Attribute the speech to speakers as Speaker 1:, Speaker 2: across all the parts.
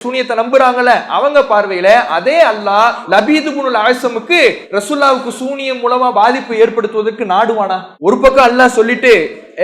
Speaker 1: சூனியத்தை நம்புறாங்கல்ல அவங்க பார்வையில அதே அல்லாஹ் லபீது குனுல் ஆசமுக்கு ரசுல்லாவுக்கு சூனியம் மூலமா பாதிப்பு ஏற்படுத்துவதற்கு நாடுவானா? ஒரு பக்கம் அல்லாஹ் சொல்லிட்டு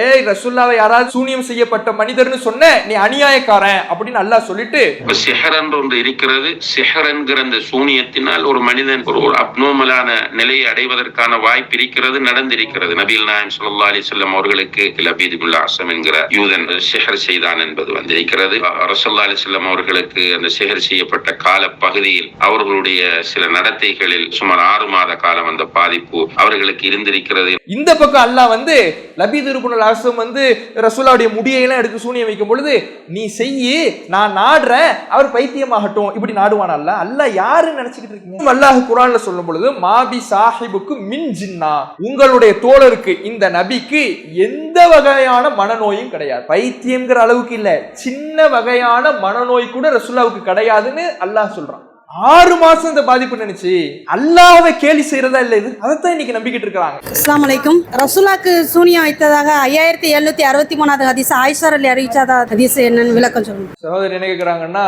Speaker 1: ஏய் ரசுல்லாவை யாராவது சூனியம் செய்யப்பட்ட மனிதர்னு சொன்ன நீ அநியாயக்காரன் அப்படின்னு அல்லாஹ் சொல்லிட்டு.
Speaker 2: இப்ப சிஹர் என்று ஒன்று இருக்கிறது சிஹர் என்கிற அந்த சூனியத்தினால் ஒரு மனிதன் ஒரு ஒரு அப்னோமலான நிலையை அடைவதற்கான வாய்ப்பு இருக்கிறது நடந்திருக்கிறது. நபிகள் நாயம் ஸல்லல்லாஹு அலைஹி வஸல்லம் அவர்களுக்கு லபீத் பின் அசம் என்கிற யூதன் சிஹர் செய்தான் என்பது வந்திருக்கிறது. ரசல்லா அலிஸ்லாம் அவர்களுக்கு அந்த சிஹர் செய்யப்பட்ட கால பகுதியில் அவர்களுடைய சில நடத்தைகளில் சுமார் ஆறு மாத காலம் அந்த பாதிப்பு அவர்களுக்கு இருந்திருக்கிறது.
Speaker 1: இந்த பக்கம் அல்லாஹ் வந்து லபீத் இருபுணல் அரசம் வந்து ரசூலாவுடைய முடியெல்லாம் எடுத்து சூனியம் வைக்கும் பொழுது நீ செய்யி நான் நாடுறேன் அவர் பைத்தியமாகட்டும். இப்படி நாடுவானா அல்ல. அல்ல யாருன்னு நினைச்சுக்கிட்டு இருக்கீங்க? அல்லாஹ் குரான்ல சொல்லும் பொழுது மாபி சாஹிபுக்கு மின் ஜின்னா. உங்களுடைய தோழருக்கு இந்த நபிக்கு எந்த வகையான மனநோயும் கிடையாது. பைத்தியம்ங்கிற அளவுக்கு இல்ல. சின்ன வகையான மனநோய் கூட ரசூலாவுக்கு கிடையாதுன்னு அல்லாஹ் சொல்றான். ஆறு மாசம் இந்த பாதிப்பு நினைச்சு அல்லாஹ்வை கேலி செய்யறதா இல்ல இது? அதைத்தான் இன்னைக்கு நம்பிக்கிட்டு இருக்காங்க
Speaker 3: அஸ்லாம் வலைக்கும் ரசூலாக்கு சூனியம் வைத்ததாக ஐயாயிரத்தி எழுநூத்தி அறுபத்தி மூணாவது ஹதீஸ் ஆயிஷர் அலி அறிவிச்சாத? ஹதீஸ் என்னன்னு விளக்கம் சொல்லுங்க.
Speaker 1: சகோதரி என்ன கேட்குறாங்கன்னா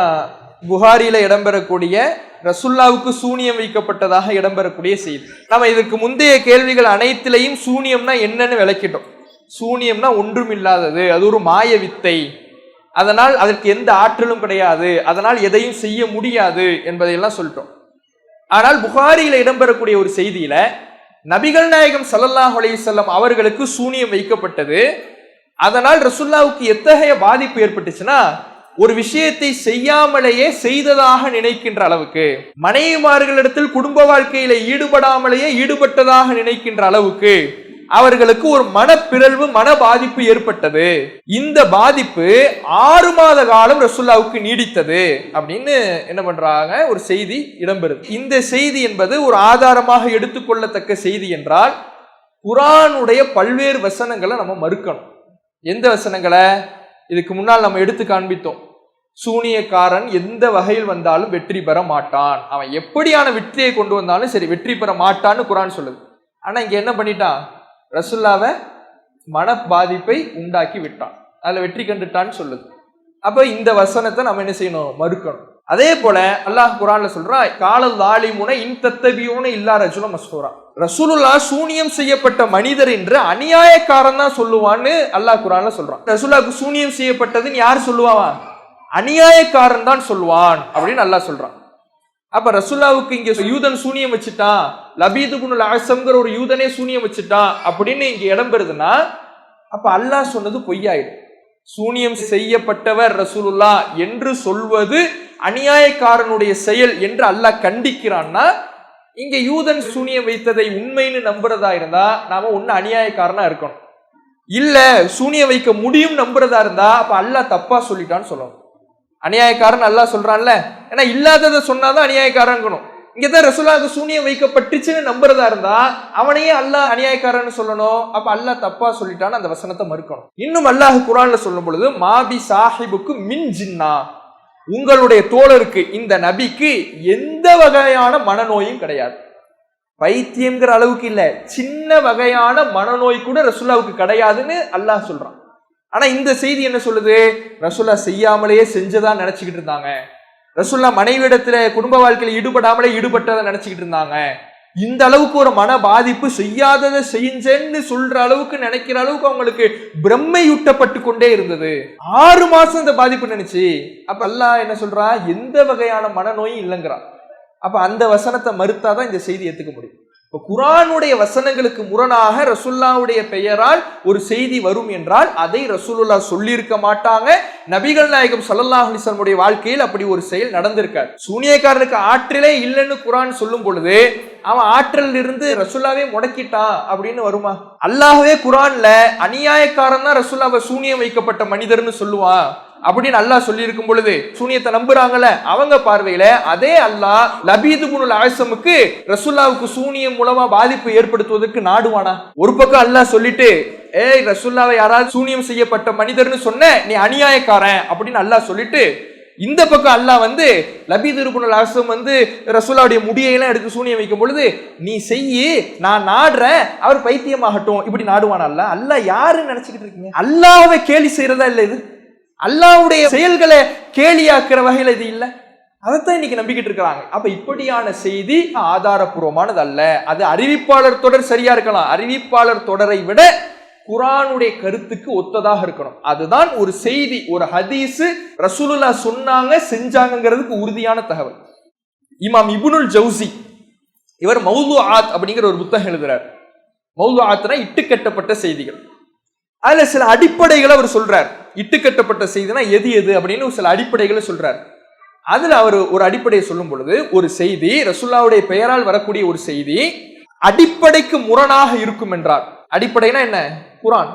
Speaker 1: புகாரில இடம்பெறக்கூடிய ரசுல்லாவுக்கு சூனியம் வைக்கப்பட்டதாக இடம்பெறக்கூடிய செய்தி. நம்ம இதற்கு முந்தைய கேள்விகள் அனைத்திலையும் சூனியம்னா என்னன்னு விளக்கிட்டோம். சூனியம்னா ஒன்றும் இல்லாதது அது ஒரு மாய வித்தை. அதனால் அதற்கு எந்த ஆற்றலும் கிடையாது. அதனால் எதையும் செய்ய முடியாது என்பதையெல்லாம் சொல்லிட்டோம். ஆனால் புகாரியில் இடம்பெறக்கூடிய ஒரு செய்தியில நபிகள் நாயகம் சல்லல்லாஹ் அலைஹி அவர்களுக்கு சூனியம் வைக்கப்பட்டது. அதனால் ரசுல்லாவுக்கு எத்தகைய பாதிப்பு ஏற்பட்டுச்சுன்னா ஒரு விஷயத்தை செய்யாமலேயே செய்ததாக நினைக்கின்ற அளவுக்கு மனைவிமார்களிடத்தில் குடும்ப வாழ்க்கையில ஈடுபடாமலேயே ஈடுபட்டதாக நினைக்கின்ற அளவுக்கு அவர்களுக்கு ஒரு மனப்பிறழ்வு மன பாதிப்பு ஏற்பட்டது. இந்த பாதிப்பு ஆறு மாத காலம் ரசுல்லாவுக்கு நீடித்தது அப்படின்னு என்ன பண்றாங்க? ஒரு செய்தி இடம்பெறுது. இந்த செய்தி என்பது ஒரு ஆதாரமாக எடுத்துக்கொள்ளத்தக்க செய்தி என்றால் குரானுடைய பல்வேறு வசனங்களை நம்ம மறுக்கணும். எந்த வசனங்களை? இதுக்கு முன்னால் நம்ம எடுத்து காண்பித்தோம். சூனியக்காரன் எந்த வகையில் வந்தாலும் வெற்றி பெற மாட்டான். அவன் எப்படியான வெற்றியை கொண்டு வந்தாலும் சரி வெற்றி பெற மாட்டான்னு குரான் சொல்லுது. ஆனா இங்க என்ன பண்ணிட்டான்? ரசுல்லாவை மன பாதிப்பை உண்டாக்கி விட்டான் அதில் வெற்றி கண்டுட்டான்னு சொல்லுது. அப்போ இந்த வசனத்தை நம்ம என்ன செய்யணும்? மறுக்கணும். அதே போல அல்லாஹ் குரான்ல சொல்றா காலல் லாலிமுன இன் தத்தபியூன இல்லா ரஜுல மஸ்கூரா ரசூலுல்லா சூனியம் செய்யப்பட்ட மனிதர் என்று அநியாயக்காரன் தான் சொல்லுவான்னு அல்லாஹ் குரான்ல சொல்றான். ரசூலாக்கு சூனியம் செய்யப்பட்டதுன்னு யார் சொல்லுவாவா? அநியாயக்காரன் தான் சொல்லுவான் அப்படின்னு அல்லாஹ் சொல்றான். அப்ப ரசுல்லாவுக்கு இங்க யூதன் சூனியம் வச்சுட்டான் லபீது குனுல் ஆசம்ங்கிற ஒரு யூதனே சூனியம் வச்சுட்டான் அப்படின்னு இங்க இடம் பெறுதுன்னா அப்ப அல்லாஹ் சொன்னது பொய்யாயிடும். சூனியம் செய்யப்பட்டவர் ரசூலுல்லா என்று சொல்வது அநியாயக்காரனுடைய செயல் என்று அல்லாஹ் கண்டிக்கிறான்னா இங்க யூதன் சூனியம் வைத்ததை உண்மைன்னு நம்புறதா இருந்தா நாம ஒன்னு அநியாயக்காரனா இருக்கணும். இல்ல சூனியம் வைக்க முடியும் நம்புறதா இருந்தா அப்ப அல்லாஹ் தப்பா சொல்லிட்டான்னு சொல்லணும். அநியாயக்காரன் அல்லாஹ் சொல்றான்ல? ஏன்னா இல்லாததை சொன்னாதான் அநியாயக்காரங்கணும் இங்கே தான் ரசூலாவுக்கு சூனியம் வைக்கப்பட்டுச்சுன்னு நம்புறதா இருந்தா அவனையே அல்லாஹ் அநியாயக்காரன்னு சொல்லணும். அப்ப அல்லாஹ் தப்பா சொல்லிட்டான்னு அந்த வசனத்தை மறுக்கணும். இன்னும் அல்லாஹ் குரான்ல சொல்லும் பொழுது மாபி சாஹிபுக்கு மின் ஜின்னா. உங்களுடைய தோழருக்கு இந்த நபிக்கு எந்த வகையான மனநோயும் கிடையாது. பைத்தியங்கிற அளவுக்கு இல்ல. சின்ன வகையான மனநோய் கூட ரசுல்லாவுக்கு கிடையாதுன்னு அல்லாஹ் சொல்றான். ஆனா இந்த செய்தி என்ன சொல்லுது? ரசுல்லா செய்யாமலேயே செஞ்சதா நினைச்சுக்கிட்டு இருந்தாங்க. ரசுல்லா மனைவியிடத்துல குடும்ப வாழ்க்கையில ஈடுபடாமலே ஈடுபட்டதை நினைச்சுக்கிட்டு இருந்தாங்க. இந்த அளவுக்கு ஒரு மன பாதிப்பு செய்யாததை செஞ்சேன்னு சொல்ற அளவுக்கு நினைக்கிற அளவுக்கு அவங்களுக்கு பிரம்மையூட்டப்பட்டு கொண்டே இருந்தது. ஆறு மாசம் இந்த பாதிப்பு நினைச்சு அப்ப அல்லா என்ன சொல்றா? எந்த வகையான மனநோயும் இல்லைங்கிறான். அப்ப அந்த வசனத்தை மறுத்தாதான் இந்த செய்தி ஏத்துக்க முடியும். இப்போ குரானுடைய வசனங்களுக்கு முரணாக ரசுல்லாவுடைய பெயரால் ஒரு செய்தி வரும் என்றால் அதை ரசூலுல்லா சொல்லியிருக்க மாட்டாங்க. நபிகள் நாயகம் சல்லல்லாஹ் அலிஸ்லமுடைய வாழ்க்கையில் அப்படி ஒரு செயல் நடந்திருக்காரு சூனியக்காரனுக்கு ஆற்றலே இல்லைன்னு குரான் சொல்லும் பொழுது அவன் ஆற்றல் இருந்து ரசுல்லாவே முடக்கிட்டான் அப்படின்னு வருமா? அல்லாஹவே குரான்ல அநியாயக்காரன் தான் ரசுல்லாவை சூனியம் வைக்கப்பட்ட மனிதர்னு சொல்லுவான் அப்படின்னு அல்லாஹ் சொல்லி இருக்கும் பொழுது சூனியத்தை நம்புறாங்கல்ல அவங்க பார்வையில அதே அல்லாஹ் லபீது குனுல் ஆசமுக்கு ரசுல்லாவுக்கு சூனியம் மூலமா பாதிப்பு ஏற்படுத்துவதற்கு நாடுவானா? ஒரு பக்கம் அல்லாஹ் சொல்லிட்டு ஏய் ரசுல்லாவை யாராவது சூனியம் செய்யப்பட்ட மனிதர்னு சொன்ன நீ அநியாயக்காரன் அப்படின்னு அல்லாஹ் சொல்லிட்டு இந்த பக்கம் அல்லாஹ் வந்து லபீத் இருபுணல் அரசும் வந்து ரசூலாவுடைய முடியெல்லாம் எடுத்து சூனியம் வைக்கும் பொழுது நீ செய்யி நான் நாடுறேன் அவர் பைத்தியமாகட்டும் இப்படி நாடுவானா அல்ல அல்லாஹ் யாருன்னு நினைச்சுக்கிட்டு இருக்கீங்க? அல்லாவை கேலி செய்யறதா இல்லை இது? அல்லாஹ்வுடைய செயல்களை கேலியாக்குற வகையில் இது இல்லை. அதைத்தான் இன்னைக்கு நம்பிக்கிட்டு இருக்கிறாங்க. அப்ப இப்படியான செய்தி ஆதாரபூர்வமானது அல்ல. அது அறிவிப்பாளர் தொடர் சரியா இருக்கலாம். அறிவிப்பாளர் தொடரை விட குரானுடைய கருத்துக்கு ஒத்ததாக இருக்கணும். அதுதான் ஒரு செய்தி ஒரு ஹதீஸ் ரசூலுல்லா சொன்னாங்க செஞ்சாங்கங்கிறதுக்கு உறுதியான தகவல். இமாம் இபுனுல் ஜவுசி இவர் மௌது ஆத் அப்படிங்கிற ஒரு புத்தகம் எழுதுறார். மௌது ஆத்னா இட்டுக்கட்டப்பட்ட செய்திகள். அதுல சில அடிப்படைகளை அவர் சொல்றார். இட்டுக்கட்டப்பட்ட செய்தினா எது எது அப்படின்னு சில அடிப்படைகளை சொல்றார். அதுல அவர் ஒரு அடிப்படையை சொல்லும் பொழுது ஒரு செய்தி ரசுல்லாவுடைய பெயரால் வரக்கூடிய ஒரு செய்தி அடிப்படைக்கு முரணாக இருக்கும் என்றார். அடிப்படைனா என்ன? குரான்.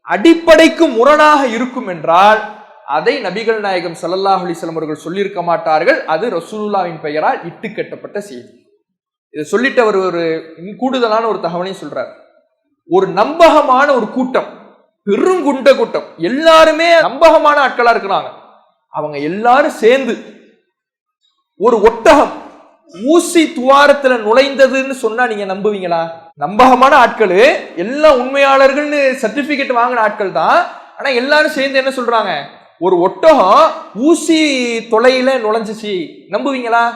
Speaker 1: அடிப்படைக்கு முரணாக இருக்கும் என்றால் அதை நபிகள் நாயகம் சல்லல்லாஹ் அலைஹி அவர்கள் சொல்லியிருக்க மாட்டார்கள். அது ரசூலுல்லாவின் பெயரால் இட்டுக்கட்டப்பட்ட செய்தி. இதை சொல்லிட்டு அவர் ஒரு கூடுதலான ஒரு தகவலையும் சொல்றார். ஒரு நம்பகமான ஒரு கூட்டம். பெருங்குண்ட கூட்டம் எல்லாருமே நம்பகமான ஆட்களா இருக்கிறாங்க. அவங்க எல்லாரும் சேர்ந்து ஒரு ஒட்டகம் ஊசி துவாரத்துல நுழைந்ததுன்னு சொன்னா நீங்க நம்புவீங்களா? நம்பகமான ஆட்கள். எல்லாம் உண்மையாளர்கள்னு சர்டிபிகேட் வாங்கின ஆட்கள் தான். ஆனா எல்லாரும் சேர்ந்து என்ன சொல்றாங்க? ஒரு ஒட்டகம் ஊசி தொலையில நுழைஞ்சிச்சு. நம்புவீங்களா?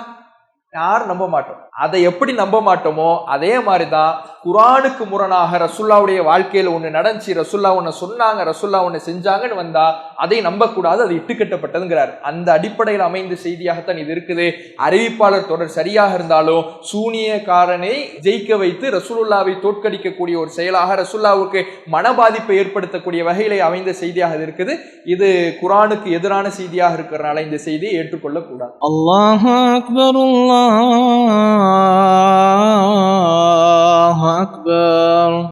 Speaker 1: யாரும் நம்ப மாட்டோம். அதை எப்படி நம்ப மாட்டோமோ அதே மாதிரி தான் குரானுக்கு முரணாக ரசுல்லாவுடைய வாழ்க்கையில் ஒன்று நடந்துச்சு. ரசுல்லா ஒன்று சொன்னாங்க ரசுல்லா ஒன்று செஞ்சாங்கன்னு வந்தால் அதை நம்பக்கூடாது அது இட்டுக்கட்டப்பட்டதுங்கிறார் அந்த அடிப்படையில் அமைந்த செய்தியாகத்தான் இது இருக்குது. அறிவிப்பாளர் தொடர் சரியாக இருந்தாலும் சூனியக்காரனை ஜெயிக்க வைத்து ரசுல்லாவை தோற்கடிக்கக்கூடிய ஒரு செயலாக ரசுல்லாவுக்கு மன பாதிப்பை ஏற்படுத்தக்கூடிய வகையில் அமைந்த செய்தியாக இது இருக்குது. இது குரானுக்கு எதிரான செய்தியாக இருக்கிறனால இந்த செய்தியை ஏற்றுக்கொள்ளக்கூடாது.
Speaker 4: அல்லாஹ் அக்பர் الله أكبر